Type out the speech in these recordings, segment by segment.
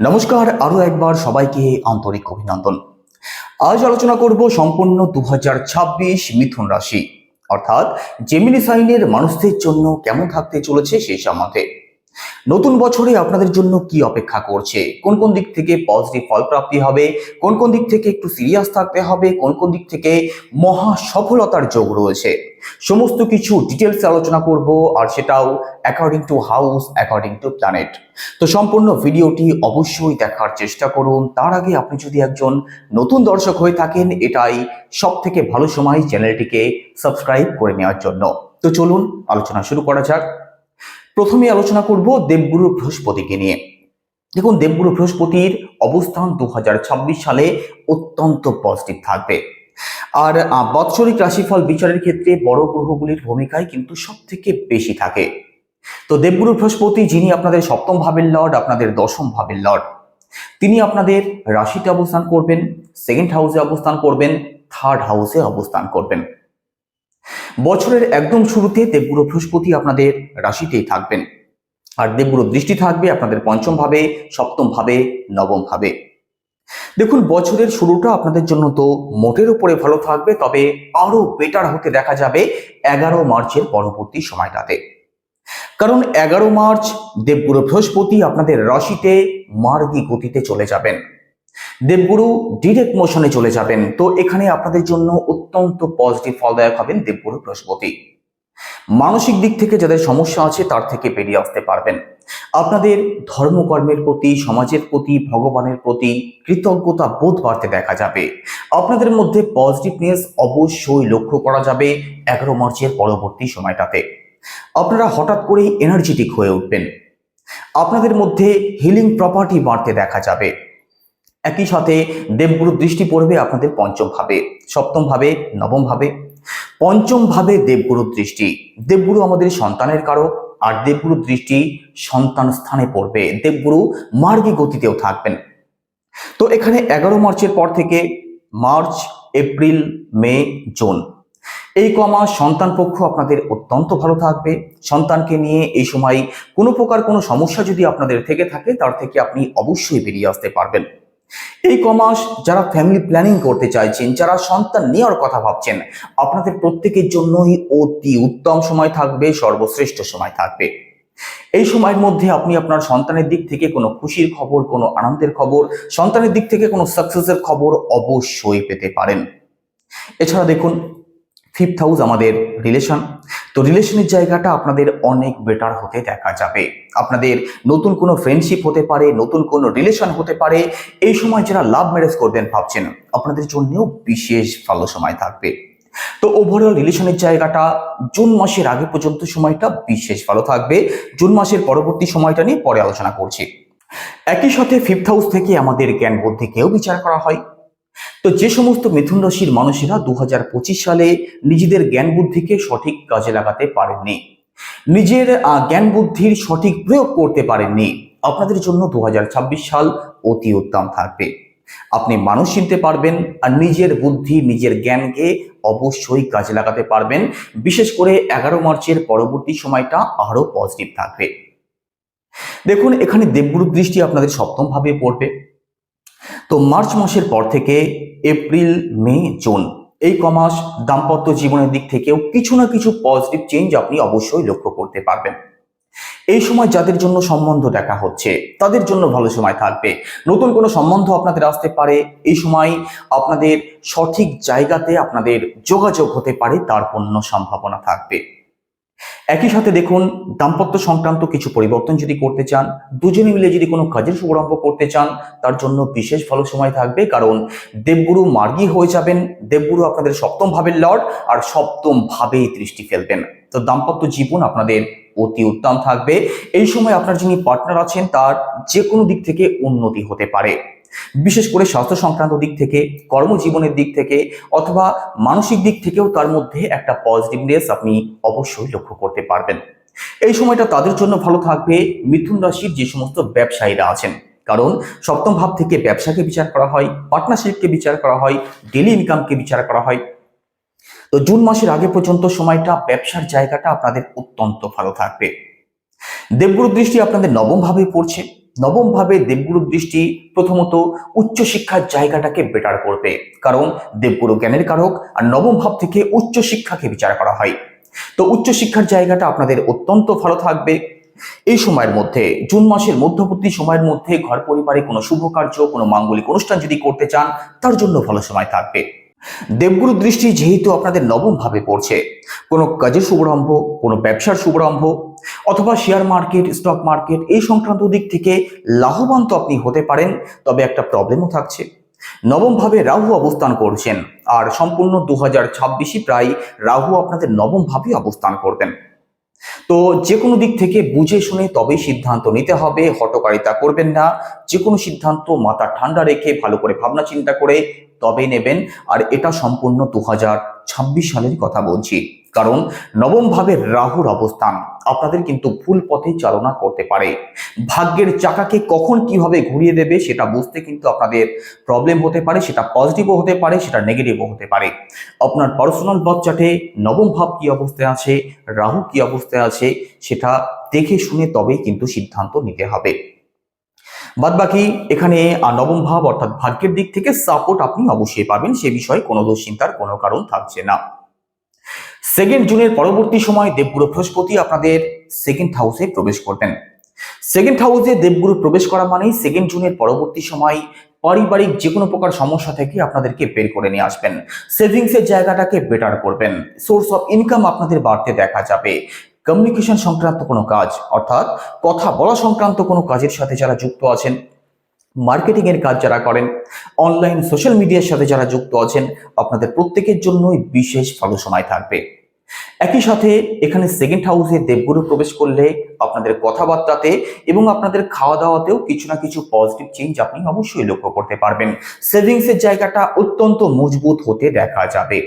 নমস্কার আরও একবার সবাইকে আন্তরিক অভিনন্দন। আজ আলোচনা করব সম্পূর্ণ দু হাজার ছাব্বিশ মিথুন রাশি। অর্থাৎ জেমিনি সাইনের মানুষদের জন্য কেমন থাকতে চলেছে সেই সম্বন্ধে। নতুন বছরে আপনাদের জন্য কি অপেক্ষা করছে? কোন কোন দিক থেকে পজিটিভ ফল প্রাপ্তি হবে? কোন কোন দিক থেকে একটু সিরিয়াস থাকতে হবে? কোন কোন দিক থেকে মহা সফলতার যোগ রয়েছে? সমস্ত কিছু ডিটেলস আলোচনা করব, আর সেটাও according to house according to planet তো সম্পূর্ণ ভিডিওটি অবশ্যই দেখার চেষ্টা করুন। তার আগে আপনি যদি একজন নতুন দর্শক হয়ে থাকেন, এটাই সব থেকে ভালো সময় চ্যানেলটিকে সাবস্ক্রাইব করে নেওয়ার জন্য। তো চলুন, আলোচনা শুরু করা যাক। প্রথমে আলোচনা করব দেবগুরু বৃহস্পতিকে নিয়ে। দেখুন, দেবগুরু বৃহস্পতির অবস্থান দু হাজার ছাব্বিশ সালে অত্যন্ত পজিটিভ থাকবে। আর বাৎসরিক রাশিফল বিচারের ক্ষেত্রে বড় গ্রহগুলির ভূমিকায় কিন্তু সব থেকে বেশি থাকে। তো দেবগুরু বৃহস্পতি, যিনি আপনাদের সপ্তম ভাবের লর্ড, আপনাদের দশম ভাবের লর্ড, তিনি আপনাদের রাশিতে অবস্থান করবেন সেকেন্ড হাউসে অবস্থান করবেন থার্ড হাউসে অবস্থান করবেন। বছরের একদম শুরুতে দেবগুরু বৃহস্পতি আপনাদের রাশিতেই থাকবেন। আর দেবগুরু দৃষ্টি থাকবে আপনাদের পঞ্চম ভাবে সপ্তম ভাবে নবম ভাবে দেখুন, বছরের শুরুটা আপনাদের জন্য তো মোটের উপরে ভালো থাকবে, তবে আরও বেটার হতে দেখা যাবে এগারো মার্চের পরবর্তী সময়টাতে। কারণ এগারো মার্চ দেবগুরু বৃহস্পতি আপনাদের রাশিতে মার্গী গতিতে চলে যাবেন। দেবগুরু ডিরেক্ট মোশনে চলে যাবেন। তো এখানে আপনাদের জন্য অত্যন্ত পজিটিভ ফলদায়ক হবেন দেবগুরু বৃহস্পতি। মানসিক দিক থেকে যাদের সমস্যা আছে, তার থেকে বেরিয়ে আসতে পারবেন। আপনাদের ধর্মকর্মের প্রতি, সমাজের প্রতি, ভগবানের প্রতি কৃতজ্ঞতা বোধ বাড়তে দেখা যাবে। আপনাদের মধ্যে পজিটিভনেস অবশ্যই লক্ষ্য করা যাবে এগারো মার্চের পরবর্তী সময়টাতে। আপনারা হঠাৎ করেই এনার্জেটিক হয়ে উঠবেন। আপনাদের মধ্যে হিলিং প্রপার্টি বাড়তে দেখা যাবে। একই সাথে দেবগুরু দৃষ্টি পড়বে আপনাদের পঞ্চম ভাবে, সপ্তম ভাবে, নবম ভাবে। পঞ্চম ভাবে দেবগুরু দৃষ্টি, দেবগুরু আমাদের সন্তানের কারক আর দেবগুরু দৃষ্টি সন্তান স্থানে পড়বে, দেবগুরু মার্গী গতিতেও থাকবেন। তো এখানে এগারো মার্চের পর থেকে মার্চ, এপ্রিল, মে, জুন, এই কমাস সন্তান পক্ষ আপনাদের অত্যন্ত ভালো থাকবে। সন্তানকে নিয়ে এই সময় কোনো প্রকার কোনো সমস্যা যদি আপনাদের থেকে থাকে, তার থেকে আপনি অবশ্যই বেরিয়ে আসতে পারবেন। এই কমাস যারা ফ্যামিলি প্ল্যানিং করতে চাইছেন, যারা সন্তান নেওয়ার কথা ভাবছেন, আপনাদের প্রত্যেকের জন্যই অতি উত্তম সময় থাকবে, সর্বশ্রেষ্ঠ সময় থাকবে। এই সময়ের মধ্যে আপনি আপনার সন্তানের দিক থেকে কোনো খুশির খবর, কোনো আনন্দের খবর, সন্তানের দিক থেকে কোনো সাকসেসের খবর অবশ্যই পেতে পারেন। এছাড়া দেখুন ফিফথ হাউস আমাদের রিলেশন তো রিলেশনের জায়গাটা আপনাদের অনেক বেটার হতে দেখা যাবে। আপনাদের নতুন কোনো ফ্রেন্ডশিপ হতে পারে, নতুন কোনো রিলেশন হতে পারে, এই সময় যারা লাভ ম্যারেজ করবেন ভাবছেন, আপনাদের জন্যও বিশেষ ভালো সময় থাকবে। তো ওভারঅল রিলেশনের জায়গাটা জুন মাসের আগে পর্যন্ত সময়টা বিশেষ ভালো থাকবে। জুন মাসের পরবর্তী সময়টা নিয়ে পরে আলোচনা করছি। একই সাথে ফিফথ হাউস থেকে আমাদের জ্ঞান বুদ্ধিকেও বিচার করা হয়। তো যে সমস্ত মিথুন রাশির মানুষেরা দু হাজার পঁচিশ সালে নিজেদের জ্ঞান বুদ্ধিকে সঠিক কাজে লাগাতে পারেননি। নিজের জ্ঞান বুদ্ধির সঠিক প্রয়োগ করতে পারেননি। আপনাদের জন্য দু হাজার ছাব্বিশ সাল অতি উত্তম থাকবে। আপনি মানুষ চিনতে পারবেন আর নিজের বুদ্ধি, নিজের জ্ঞানকে অবশ্যই কাজে লাগাতে পারবেন। বিশেষ করে এগারো মার্চের পরবর্তী সময়টা আরও পজিটিভ থাকবে। দেখুন, এখানে দেবগুরু দৃষ্টি আপনাদের সপ্তম ভাবে পড়বে। তো মার্চ মাসের পর থেকে এপ্রিল, মে, জুন। এই কমাস দাম্পত্য জীবনের দিক থেকেও কিছু না কিছু পজিটিভ চেঞ্জ আপনি অবশ্যই লক্ষ্য করতে পারবেন। এই সময় যাদের জন্য সম্বন্ধ দেখা হচ্ছে, তাদের জন্য ভালো সময় থাকবে। নতুন কোনো সম্বন্ধ আপনাদের আসতে পারে, এই সময় আপনাদের সঠিক জায়গাতে আপনাদের যোগাযোগ হতে পারে, তার পূর্ণ সম্ভাবনা থাকবে। একই সাথে দেখুন, দাম্পত্য সংক্রান্ত কিছু পরিবর্তন যদি করতে চান, দুজনে মিলে যদি কোনো কাজের শুভারম্ভ করতে চান, তার জন্য বিশেষ ভালো সময় থাকবে কারণ দেবগুরু মার্গী হয়ে যাবেন, দেবগুরু আপনাদের সপ্তম ভাবের লর্ড আর সপ্তম ভাবেই দৃষ্টি ফেলবেন। তো দাম্পত্য জীবন আপনাদের অতি উত্তম থাকবে। এই সময় আপনার যিনি পার্টনার আছেন, তার যে কোনো দিক থেকে উন্নতি হতে পারে। বিশেষ করে স্বাস্থ্য সংক্রান্ত দিক থেকে, কর্মজীবনের দিক থেকে, অথবা মানসিক দিক থেকেও তার মধ্যে একটা পজিটিভনেস আপনি অবশ্যই লক্ষ্য করতে পারবেন। এই সময়টা তাদের জন্য ভালো থাকবে। মিথুন রাশির যে সমস্ত ব্যবসায়ীরা আছেন, কারণ সপ্তম ভাব থেকে ব্যবসাকে বিচার করা হয় পার্টনারশিপকে বিচার করা হয় ডেলি ইনকামকে বিচার করা হয়। তো জুন মাসের আগে পর্যন্ত সময়টা, ব্যবসার জায়গাটা আপনাদের অত্যন্ত ভালো থাকবে। দেবগুরু দৃষ্টি আপনাদের নবম ভাবে পড়ছে। নবম ভাবে দেবগুরু দৃষ্টি প্রথমত উচ্চশিক্ষার জায়গাটাকে বেটার করবে। কারণ দেবগুরু জ্ঞানের কারক আর নবম ভাব থেকে উচ্চশিক্ষাকে বিচার করা হয়। তো উচ্চশিক্ষার জায়গাটা আপনাদের অত্যন্ত ভালো থাকবে। এই সময়ের মধ্যে, জুন মাসের মধ্যবর্তী সময়ের মধ্যে ঘর পরিবারে কোনো শুভ কার্য, কোনো মাঙ্গলিক অনুষ্ঠান যদি করতে চান, তার জন্য ভালো সময় থাকবে। দেবগুরু দৃষ্টি যেহেতু আপনাদের নবম ভাবে পড়ছে, কোনো কাজের শুভারম্ভ, কোনো ব্যবসার শুভারম্ভ অথবা শেয়ার মার্কেট স্টক মার্কেট এই সংক্রান্ত দিক থেকে লাভবান তো আপনি হতে পারেন, তবে একটা প্রবলেমও থাকছে। নবম ভাবে রাহু অবস্থান করছেন, আর সম্পূর্ণ দু হাজার ছাব্বিশে প্রায় রাহু আপনাদের নবম ভাবে অবস্থান করবেন। তো যে কোনো দিক থেকে বুঝে শুনে তবেই সিদ্ধান্ত নিতে হবে হটকারিতা করবেন না যে কোনো সিদ্ধান্ত মাথা ঠান্ডা রেখে ভালো করে ভাবনা চিন্তা করে তবেই নেবেন। আর এটা সম্পূর্ণ দু হাজার ছাব্বিশ সালের কথা বলছি। কারণ নবম ভাবের রাহুর অবস্থান। আপনাদের কিন্তু ভুল পথে চালনা করতে পারে। ভাগ্যের চাকাকে কখন কীভাবে ঘুরিয়ে দেবে সেটা বুঝতে কিন্তু আপনাদের প্রবলেম হতে পারে, সেটা পজিটিভও হতে পারে, সেটা নেগেটিভও হতে পারে। আপনার পার্সোনাল বাচ্চাটে নবম ভাব কি অবস্থায় আছে, রাহু কি অবস্থায় আছে, সেটা দেখে শুনে তবেই কিন্তু সিদ্ধান্ত নিতে হবে। বাদ বাকি এখানে নবম ভাব অর্থাৎ ভাগ্যের দিক থেকে সাপোর্ট আপনি অবশ্যই পাবেন, সে বিষয়ে কোনো দুশ্চিন্তার কোনো কারণ থাকছে না। সেকেন্ড জুনের পরবর্তী সময় দেবগুরু বৃহস্পতি আপনাদের সেকেন্ড হাউসে প্রবেশ করবেন। সেকেন্ড হাউসে দেবগুরু প্রবেশ করা মানেই সেকেন্ড জুনের পরবর্তী সময় পারিবারিক যে কোনো প্রকার সমস্যা থেকে আপনাদেরকে বের করে নিয়ে আসবেন। সেভিংসের জায়গাটাকে বেটার করবেন। সোর্স অফ ইনকাম আপনাদের বাড়তে দেখা যাবে। কমিউনিকেশন সংক্রান্ত কোনো কাজ, অর্থাৎ কথা বলা সংক্রান্ত কোনো কাজের সাথে যারা যুক্ত আছেন মার্কেটিং এর কাজ যারা করেন অনলাইন সোশ্যাল মিডিয়ার সাথে যারা যুক্ত আছেন, আপনাদের প্রত্যেকের জন্যই বিশেষ ভালো সময় থাকবে। একই সাথে এখানে সেকেন্ড হাউসে দেবগুরু প্রবেশ করলে আপনাদের কথাবার্তাতে এবং আপনাদের খাওয়া দাওয়াতেও কিছু না কিছু পজিটিভ চেঞ্জ আপনি অবশ্যই লক্ষ্য করতে পারবেন। সেভিংসের জায়গাটা অত্যন্ত মজবুত হতে দেখা যাবে।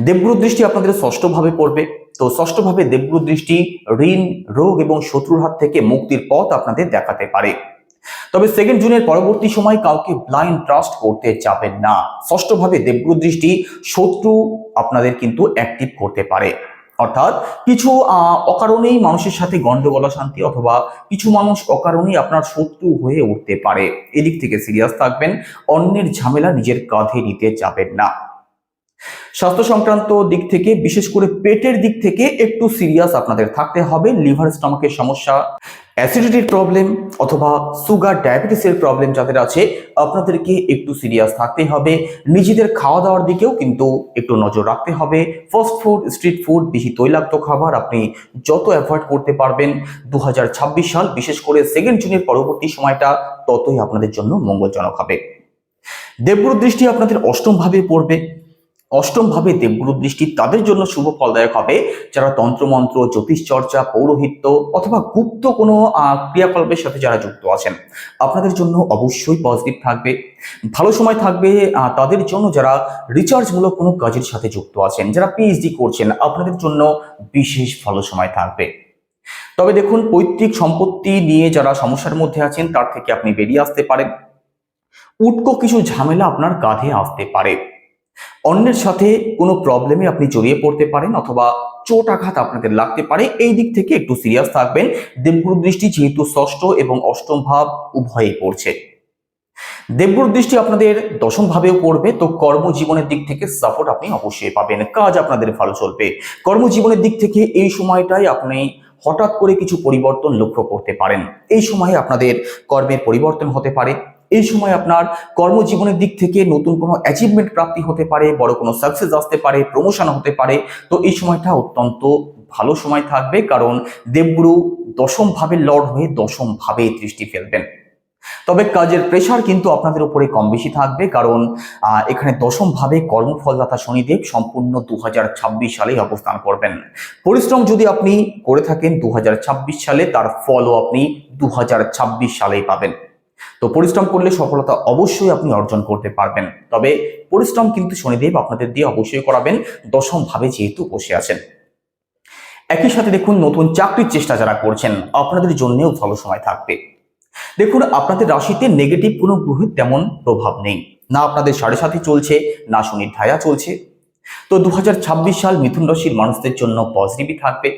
দেবগুরু দৃষ্টি আপনাদের ষষ্ঠভাবে পড়বে। তো ষষ্ঠভাবে দেবগুরু দৃষ্টি ঋণ, রোগ এবং শত্রুর হাত থেকে মুক্তির পথ আপনাদের দেখাতে পারে। তবে সেকেন্ড জুনের পরবর্তী সময় কাউকে ব্লাইন্ড ট্রাস্ট করতে যাবেন না। ষষ্ঠভাবে দেবগুরু দৃষ্টি শত্রু আপনাদের কিন্তু অ্যাক্টিভ করতে পারে। অর্থাৎ কিছু অকারণেই মানুষের সাথে গন্ডগোল শান্তি অথবা কিছু মানুষ অকারণেই আপনার শত্রু হয়ে উঠতে পারে। এদিক থেকে সিরিয়াস থাকবেন, অন্যের ঝামেলা নিজের কাঁধে নিতে যাবেন না। স্বাস্থ্য সংক্রান্ত দিক থেকে, বিশেষ করে পেটের দিক থেকে একটু সিরিয়াস আপনাদের থাকতে হবে। লিভার, স্টমাকের সমস্যা অ্যাসিডিটির প্রবলেম অথবা সুগার ডায়াবেটিসের প্রবলেম যাদের আছে, আপনাদেরকে একটু সিরিয়াস থাকতে হবে। নিজেদের খাওয়া দাওয়ার দিকেও কিন্তু একটু নজর রাখতে হবে। ফাস্ট ফুড স্ট্রিট ফুড বেশি তৈলাক্ত খাবার আপনি যত অ্যাভয়েড করতে পারবেন। দু হাজার ছাব্বিশ সাল, বিশেষ করে সেকেন্ড জুনের পরবর্তী সময়টা, ততই আপনাদের জন্য মঙ্গলজনক হবে। দেবগুরু দৃষ্টি আপনাদের অষ্টম ভাবে পড়বে। অষ্টম ভাবে দেবগুরু দৃষ্টি তাদের জন্য শুভ ফলদায়ক হবে। যারা তন্ত্রমন্ত্র জ্যোতিষ চর্চা পৌরোহিত্য অথবা গুপ্ত কোনো ক্রিয়াকলাপের সাথে যারা যুক্ত আছেন, আপনাদের জন্য অবশ্যই পজিটিভ থাকবে। ভালো সময় থাকবে তাদের জন্য যারা রিচার্জমূলক কোনো কাজের সাথে যুক্ত আছেন, যারা পিএইচডি করছেন, আপনাদের জন্য বিশেষ ভালো সময় থাকবে। তবে দেখুন, পৈতৃক সম্পত্তি নিয়ে যারা সমস্যার মধ্যে আছেন, তার থেকে আপনি বেরিয়ে আসতে পারেন। উটকো কিছু ঝামেলা আপনার কাঁধে আসতে পারে। অন্যের সাথে কোনো প্রবলেমে আপনি জড়িয়ে পড়তে পারেন অথবা চোট আঘাত আপনাদের লাগতে পারে, এই দিক থেকে একটু সিরিয়াস থাকবেন। দেবগুরু দৃষ্টি যেহেতু ষষ্ঠ এবং অষ্টম ভাব উভয়ই পড়ছে। দেবগুরু দৃষ্টি আপনাদের দশম ভাবেও পড়বে, তো কর্মজীবনের দিক থেকে সাপোর্ট আপনি অবশ্যই পাবেন। কাজ আপনাদের ভালো চলবে। কর্মজীবনের দিক থেকে এই সময়টাই আপনি হঠাৎ করে কিছু পরিবর্তন লক্ষ্য করতে পারেন। এই সময়ে আপনাদের কর্মের পরিবর্তন হতে পারে। এই সময় আপনার কর্মজীবনের দিক থেকে নতুন কোনো অ্যাচিভমেন্ট প্রাপ্তি হতে পারে, বড় কোনো সাকসেস আসতে পারে প্রমোশন হতে পারে, তো এই সময়টা অত্যন্ত ভালো সময় থাকবে কারণ দেবগুরু দশম ভাবে লর্ড হয়ে দশম ভাবে দৃষ্টি ফেলবেন। তবে কাজের প্রেশার কিন্তু আপনাদের উপরে কম বেশি থাকবে কারণ এখানে দশম ভাবে কর্মফলদাতা শনিদেব সম্পূর্ণ দু হাজার ছাব্বিশ সালেই অবস্থান করবেন। পরিশ্রম যদি আপনি করে থাকেন দু হাজার ছাব্বিশ সালে, তার ফলও আপনি দু সালেই পাবেন। তো পরিশ্রম করলে সফলতা অবশ্যই আপনি অর্জন করতে পারবেন। তবে পরিশ্রম কিন্তু শনিদেব আপনাদের দিয়ে অবশ্যই করাবেন, দশম ভাবে যেহেতু বসে আছেন। একই সাথে দেখুন, নতুন চাকরির চেষ্টা যারা করছেন, আপনাদের জন্যেও ভালো সময় থাকবে। দেখুন, আপনাদের রাশিতে নেগেটিভ কোনো গ্রহের তেমন প্রভাব নেই। না আপনাদের সাড়ে সাথে চলছে, না শনির ধায়া চলছে। তো দু হাজার ছাব্বিশ সাল মিথুন রাশির মানুষদের জন্য পজিটিভই থাকবে।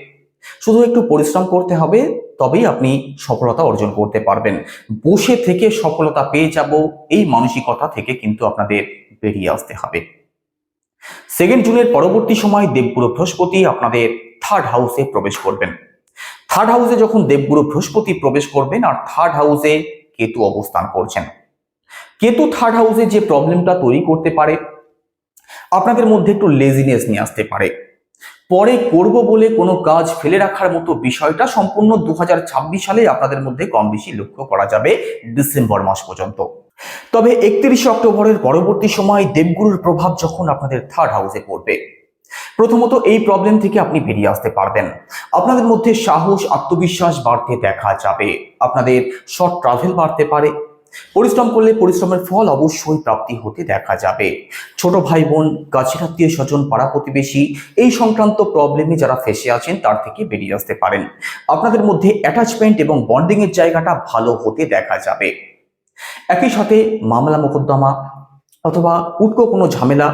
শুধু একটু পরিশ্রম করতে হবে তবেই আপনি সফলতা অর্জন করতে পারবেন। বসে থেকে সফলতা পেয়ে যাব, এই মানসিকতা থেকে কিন্তু আপনাদের বেরিয়ে আসতে হবে। সেকেন্ড জুনের পরবর্তী সময় দেবগুরু বৃহস্পতি আপনাদের থার্ড হাউসে প্রবেশ করবেন। থার্ড হাউসে যখন দেবগুরু বৃহস্পতি প্রবেশ করবেন, আর থার্ড হাউসে কেতু অবস্থান করছেন। কেতু থার্ড হাউসে যে প্রবলেমটা তৈরি করতে পারে, আপনাদের মধ্যে একটু লেজিনেস নিয়ে আসতে পারে। পরে করব বলে কোনো কাজ ফেলে রাখার মতো বিষয়টা সম্পূর্ণ দু সালে আপনাদের মধ্যে কম বেশি লক্ষ্য করা যাবে ডিসেম্বর মাস পর্যন্ত। তবে একত্রিশে অক্টোবরের পরবর্তী সময় দেবগুরুর প্রভাব যখন আপনাদের থার্ড হাউসে পড়বে। প্রথমত এই প্রবলেম থেকে আপনি বেরিয়ে আসতে পারবেন। আপনাদের মধ্যে সাহস, আত্মবিশ্বাস বাড়তে দেখা যাবে। আপনাদের শর্ট ট্রাভেল বাড়তে পারে। পরিশ্রম করলে পরিশ্রমের ফল অবশ্যই প্রাপ্তি হতে দেখা যাবে। ছোট ভাই বোন, কাছের আত্মীয় স্বজন, পাড়া প্রতিবেশী, এই সংক্রান্ত প্রবলেমে যারা ফেসে আছেন, তার থেকে বেরিয়ে আসতে পারেন। আপনাদের মধ্যে অ্যাটাচমেন্ট এবং বন্ডিং এর জায়গাটা ভালো হতে দেখা যাবে। একই সাথে মামলা মোকদ্দমা অথবা উটকো কোনো ঝামেলা,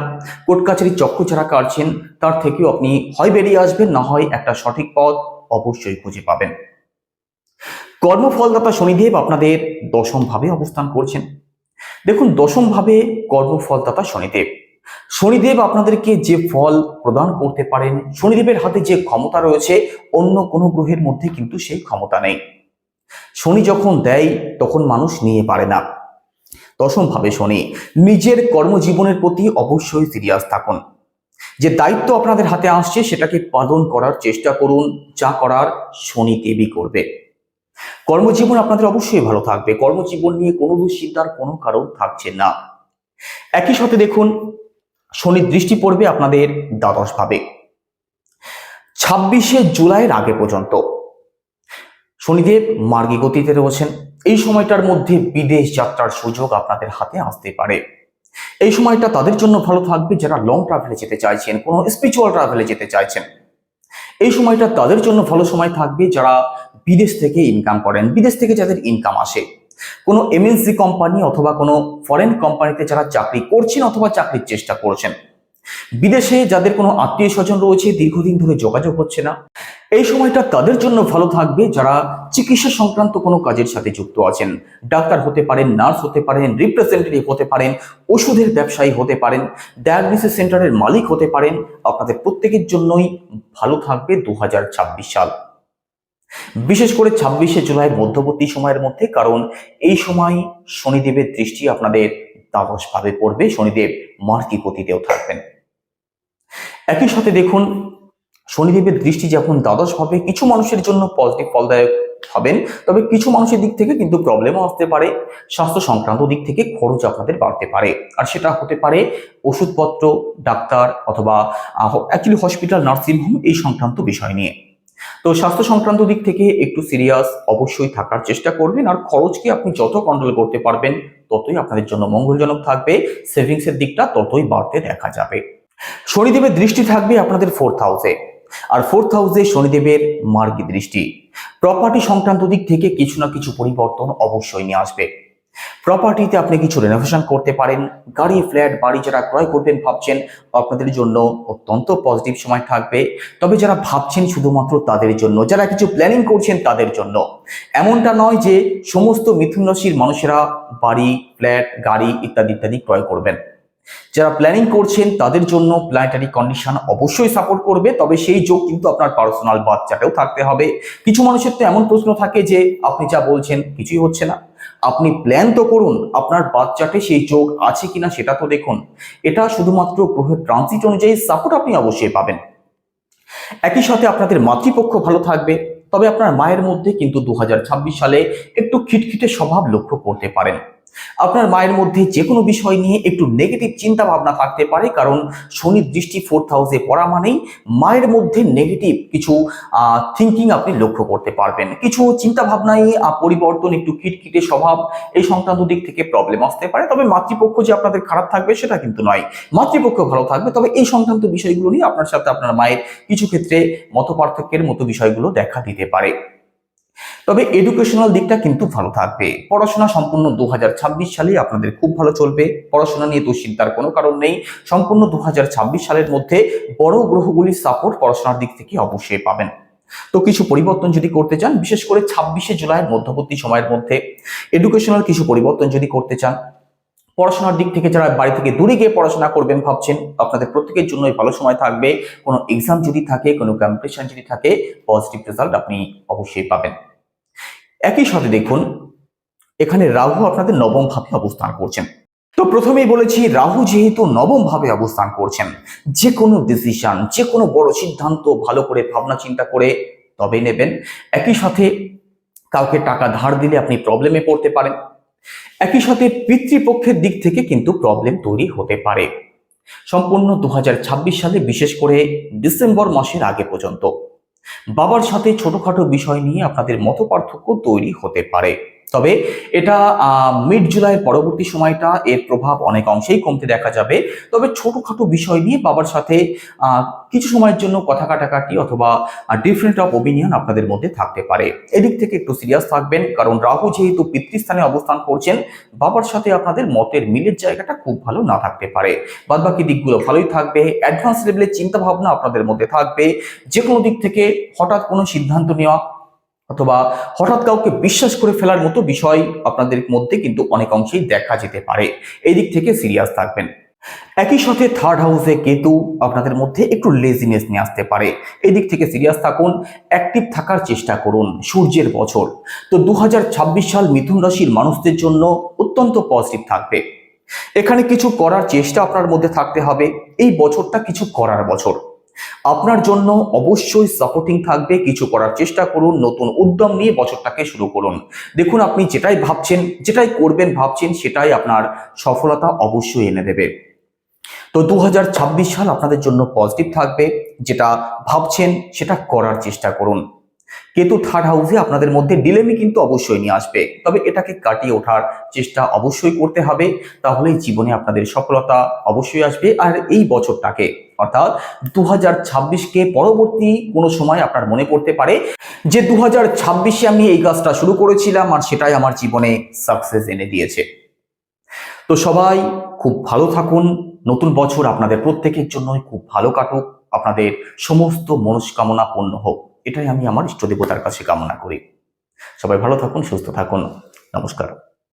কোর্ট কাছারির চক্র যারা কাটছেন, তার থেকেও আপনি হয় বেরিয়ে আসবেন, না হয় একটা সঠিক পথ অবশ্যই খুঁজে পাবেন। কর্মফলদাতা শনিদেব আপনাদের দশম ভাবে অবস্থান করছেন। দেখুন দশম ভাবে কর্মফলদাতা শনিদেব। শনিদেব আপনাদেরকে যে ফল প্রদান করতে পারেন, শনিদেবের হাতে যে ক্ষমতা রয়েছে, অন্য কোনো গ্রহের মধ্যে কিন্তু সেই ক্ষমতা নেই। শনি যখন দেয়, তখন মানুষ নিয়ে পারে না। দশম ভাবে শনি, নিজের কর্মজীবনের প্রতি অবশ্যই সিরিয়াস থাকুন। যে দায়িত্ব আপনাদের হাতে আসছে, সেটাকে পালন করার চেষ্টা করুন, যা করার শনি দেবী করবে। কর্মজীবন আপনাদের অবশ্যই ভালো থাকবে। কর্মজীবন নিয়ে কোনো দুশ্চিন্তার কোনো কারণ থাকছে না। একই সাথে দেখুন, শনির দৃষ্টি পড়বে আপনাদের দ্বাদশ ভাবে। ছাব্বিশে জুলাইয়ের আগে পর্যন্ত শনিদেব মার্গী গতিতে রয়েছেন। এই সময়টার মধ্যে বিদেশ যাত্রার সুযোগ আপনাদের হাতে আসতে পারে। এই সময়টা তাদের জন্য ভালো থাকবে যারা লং ট্রাভেলে যেতে চাইছেন, কোনো স্পিরিচুয়াল ট্রাভেলে যেতে চাইছেন। এই সময়টা তাদের জন্য ভালো সময় থাকবে যারা বিদেশ থেকে ইনকাম করেন, বিদেশ থেকে যাদের ইনকাম আসে। কোনো এমএনসি কোম্পানি অথবা কোনো ফরেন কোম্পানিতে যারা চাকরি করছেন অথবা চাকরির চেষ্টা করছেন, বিদেশে যাদের কোনো আত্মীয় স্বজন রয়েছে, দীর্ঘদিন ধরে যোগাযোগ হচ্ছে না, এই সময়টা তাদের জন্য ভালো থাকবে যারা চিকিৎসা সংক্রান্ত কোনো কাজের সাথে যুক্ত আছেন। ডাক্তার হতে পারেন, নার্স হতে পারেন রিপ্রেজেন্টেটিভ হতে পারেন, ওষুধের ব্যবসায়ী হতে পারেন ডায়াগনোসিস সেন্টারের মালিক হতে পারেন। আপনাদের প্রত্যেকের জন্যই ভালো থাকবে দু হাজার ছাব্বিশ সাল। বিশেষ করে ছাব্বিশে জুলাই মধ্যবর্তী সময়ের মধ্যে, কারণ এই সময় শনিদেবের দৃষ্টি আপনাদের দ্বাদশ ভাবে পড়বে, শনিদেব মার্কি গতিতেও থাকবেন। একই সাথে দেখুন, শনিদেবের দৃষ্টি যখন দ্বাদশ ভাবে কিছু মানুষের জন্য পজিটিভ, ফলদায়ক হবেন, তবে কিছু মানুষের দিক থেকে কিন্তু প্রবলেমও আসতে পারে, স্বাস্থ্য সংক্রান্ত দিক থেকে খরচ আপনাদের বাড়তে পারে। আর সেটা হতে পারে ওষুধপত্র, ডাক্তার অথবা অ্যাকচুয়ালি হসপিটাল নার্সিংহোম এই সংক্রান্ত বিষয় নিয়ে। তো স্বাস্থ্য সংক্রান্ত দিক থেকে একটু সিরিয়াস অবশ্যই থাকার চেষ্টা করবেন। আর খরচকে আপনি যত কন্ট্রোল করতে পারবেন, ততই আপনাদের জন্য মঙ্গলজনক থাকবে। সেভিংসের দিকটা ততই বাড়তে দেখা যাবে। শনিদেবের দৃষ্টি থাকবে আপনাদের ফোর্থ হাউসে আর ফোর্থ হাউসে শনিদেবের মার্গী দৃষ্টি। প্রপার্টি সংক্রান্ত দিক থেকে কিছু না কিছু পরিবর্তন অবশ্যই নিয়ে আসবে। প্রপার্টিতে আপনি কিছু রেনোভেশন করতে পারেন, গাড়ি ফ্ল্যাট বাড়ি যারা ক্রয় করবেন ভাবছেন, আপনাদের জন্য অত্যন্ত পজিটিভ সময় থাকবে। তবে যারা ভাবছেন শুধুমাত্র তাদের জন্য, যারা কিছু প্ল্যানিং করছেন তাদের জন্য, এমনটা নয় যে সমস্ত মিথুন রাশির মানুষেরা বাড়ি ফ্ল্যাট গাড়ি ইত্যাদি ইত্যাদি ক্রয় করবেন। যারা প্ল্যানিং করছেন, তাদের জন্য প্ল্যানেটারি কন্ডিশন অবশ্যই সাপোর্ট করবে, তবে সেই যোগ কিন্তু আপনার পার্সোনাল বাচ্চাটাও থাকতে হবে। কিছু মানুষের তো এমন প্রশ্ন থাকে যে, আপনি যা বলছেন কিছুই হচ্ছে না। আপনি প্ল্যান তো করুন, আপনার বাচ্চাটে সেই যোগ আছে কিনা সেটা তো দেখুন। এটা শুধুমাত্র গ্রহের ট্রানজিট অনুযায়ী সাপোর্ট আপনি অবশ্যই পাবেন। একই সাথে আপনাদের মাতৃপক্ষ ভালো থাকবে, তবে আপনার মায়ের মধ্যে কিন্তু দু হাজার ছাব্বিশ সালে একটু খিটখিটে স্বভাব লক্ষ্য করতে পারেন। আপনার মায়ের মধ্যে যে কোনো বিষয় নিয়ে একটু নেগেটিভ চিন্তা ভাবনা থাকতে পারে, কারণ শনির দৃষ্টি ফোর্থ হাউসে পড়া মানেই মায়ের মধ্যে নেগেটিভ কিছু থিঙ্কিং আপনি লক্ষ্য করতে পারবেন। কিছু চিন্তা ভাবনায় পরিবর্তন, একটু কিটকিটে স্বভাব এই সংক্রান্ত দিক থেকে প্রবলেম আসতে পারে। তবে মাতৃপক্ষ যে আপনাদের খারাপ থাকবে সেটা কিন্তু নয়। মাতৃপক্ষ ভালো থাকবে, তবে এই সংক্রান্ত বিষয়গুলো নিয়ে আপনার সাথে আপনার মায়ের কিছু ক্ষেত্রে মত পার্থক্যের মতো বিষয়গুলো দেখা দিতে পারে। তবে এডুকেশনাল দিকটা কিন্তু ভালো থাকবে। পড়াশোনা সম্পূর্ণ দু সালে আপনাদের খুব ভালো চলবে। পড়াশোনা নিয়ে দুশ্চিন্তার কোনো কারণ নেই। সম্পূর্ণ দু হাজার ছাব্বিশ সালের মধ্যে বড় গ্রহগুলির সাপোর্ট পড়াশোনার দিক থেকে অবশ্যই পাবেন। তো কিছু পরিবর্তন যদি করতে চান, বিশেষ করে ছাব্বিশে জুলাইয়ের মধ্যবর্তী সময়ের মধ্যে এডুকেশনাল কিছু পরিবর্তন যদি করতে চান, পড়াশোনার দিক থেকে যারা বাড়ি থেকে দূরে গিয়ে পড়াশোনা করবেন ভাবছেন, আপনাদের প্রত্যেকের জন্যই ভালো সময় থাকবে। কোনো এক্সাম যদি থাকে, কোনো কম্পিটিশন যদি থাকে পজিটিভ রেজাল্ট আপনি অবশ্যই পাবেন। একই সাথে দেখুন, এখানে রাহু আপনাদের নবম ভাবে অবস্থান করছেন। তো প্রথমেই বলেছি, রাহু যেহেতু নবম ভাবে অবস্থান করছেন যে কোনো ডিসিশন যে কোনো বড় সিদ্ধান্ত, ভালো করে ভাবনা চিন্তা করে তবে নেবেন। একই সাথে কাউকে টাকা ধার দিলে আপনি প্রবলেমে পড়তে পারেন। একই সাথে পিতৃপক্ষের দিক থেকে কিন্তু প্রবলেম তৈরি হতে পারে। সম্পূর্ণ দু হাজার ছাব্বিশ সালে, বিশেষ করে ডিসেম্বর মাসের আগে পর্যন্ত। বাবার সাথে ছোটখাটো বিষয় নিয়ে আপনাদের মত পার্থক্য তৈরি হতে পারে। তবে এটা মিড জুলাইয়ের পরবর্তী সময়টা এর প্রভাব অনেক অংশেই কমতে দেখা যাবে। তবে ছোটোখাটো বিষয় নিয়ে বাবার সাথে কিছু সময়ের জন্য কথা কাটাকাটি অথবা ডিফারেন্ট অফ ওপিনিয়ন আপনাদের মধ্যে থাকতে পারে। এদিক থেকে একটু সিরিয়াস থাকবেন, কারণ রাহু যেহেতু পিতৃস্থানে অবস্থান করছেন, বাবার সাথে আপনাদের মতের মিলের জায়গাটা খুব ভালো না থাকতে পারে। বাদবাকি দিকগুলো ভালোই থাকবে অ্যাডভান্স লেভেলের চিন্তা ভাবনা আপনাদের মধ্যে থাকবে। যে কোনো দিক থেকে হঠাৎ কোনো সিদ্ধান্ত নেওয়া অথবা হঠাৎ কাউকে বিশ্বাস করে ফেলার মতো বিষয় আপনাদের মধ্যে কিন্তু অনেক অংশেই দেখা যেতে পারে। এই দিক থেকে সিরিয়াস থাকবেন। একই সাথে থার্ড হাউসে কেতু আপনাদের মধ্যে একটু লেজিনেস নিয়ে আসতে পারে। এদিক থেকে সিরিয়াস থাকুন অ্যাক্টিভ থাকার চেষ্টা করুন সূর্যের বছর। তো দু হাজার ছাব্বিশ সাল মিথুন রাশির মানুষদের জন্য অত্যন্ত পজিটিভ থাকবে। এখানে কিছু করার চেষ্টা আপনার মধ্যে থাকতে হবে। এই বছরটা কিছু করার বছর। আপনার জন্য অবশ্যই সাপোর্টিং থাকবে। কিছু করার চেষ্টা করুন, নতুন উদ্যম নিয়ে বছরটাকে শুরু করুন। দেখুন, আপনি যেটাই ভাবছেন, যেটাই করবেন, ভাবছেন, সেটাই আপনার সফলতা অবশ্যই এনে দেবে। তো দু হাজার ছাব্বিশ সাল আপনাদের জন্য পজিটিভ থাকবে। যেটা ভাবছেন, সেটা করার চেষ্টা করুন। কেতু থার্ড হাউসে আপনাদের মধ্যে ডিলেমি কিন্তু অবশ্যই নিয়ে আসবে। তবে এটাকে কাটিয়ে ওঠার চেষ্টা অবশ্যই করতে হবে, তাহলে জীবনে আপনাদের সফলতা অবশ্যই আসবে। আর এই বছরটাকে, অর্থাৎ দু হাজার ছাব্বিশকে পরবর্তী কোনো সময় আপনার মনে পড়তে পারে, যে দু হাজার ছাব্বিশে আমি এই কাজটা শুরু করেছিলাম আর সেটাই আমার জীবনে সাকসেস এনে দিয়েছে। তো সবাই খুব ভালো থাকুন, নতুন বছর আপনাদের প্রত্যেকের জন্যই খুব ভালো কাটুক, আপনাদের সমস্ত মনস্কামনা পূর্ণ হোক। এটাই আমি আমার ইষ্ট দেবতার কাছে কামনা করি। সবাই ভালো থাকুন সুস্থ থাকুন। নমস্কার।